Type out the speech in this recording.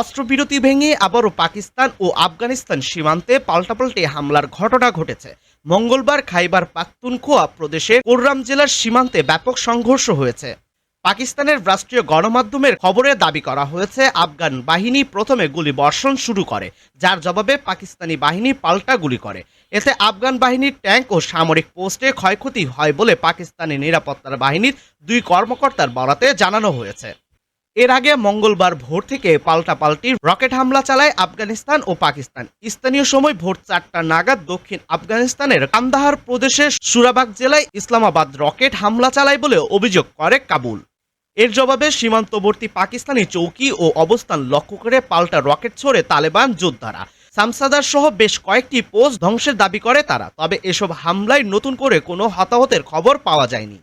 অস্ত্রবিরতি ভেঙে আবারও পাকিস্তান ও আফগানিস্তান সীমান্তে পাল্টাপাল্টি হামলার ঘটনা ঘটেছে। মঙ্গলবার খাইবার পাখতুনখোয়া প্রদেশে কোররাম জেলার সীমান্তে ব্যাপক সংঘর্ষ হয়েছে। পাকিস্তানের রাষ্ট্রীয় গণমাধ্যমের খবরে দাবি করা হয়েছে, আফগান বাহিনী প্রথমে গুলি বর্ষণ শুরু করে, যার জবাবে পাকিস্তানি বাহিনী পাল্টা গুলি করে। এতে আফগান বাহিনীর ট্যাঙ্ক ও সামরিক পোস্টে ক্ষয়ক্ষতি হয় বলে পাকিস্তানি নিরাপত্তার বাহিনীর দুই কর্মকর্তার বরাতে জানানো হয়েছে। এর আগে মঙ্গলবার ভোর থেকে পাল্টাপাল্টি রকেট হামলা চালায় আফগানিস্তান ও পাকিস্তান। স্থানীয় সময় ভোর চারটা নাগাদ দক্ষিণ আফগানিস্তানের কান্দাহার প্রদেশের সুরাবাগ জেলায় ইসলামাবাদ রকেট হামলা চালায় বলে অভিযোগ করে কাবুল। এর জবাবে সীমান্তবর্তী পাকিস্তানি চৌকি ও অবস্থান লক্ষ্য করে পাল্টা রকেট ছোড়ে তালেবান যোদ্ধারা। সামসাদার সহ বেশ কয়েকটি পোস্ট ধ্বংসের দাবি করে তারা, তবে এসব হামলায় নতুন করে কোনো হতাহতের খবর পাওয়া যায়নি।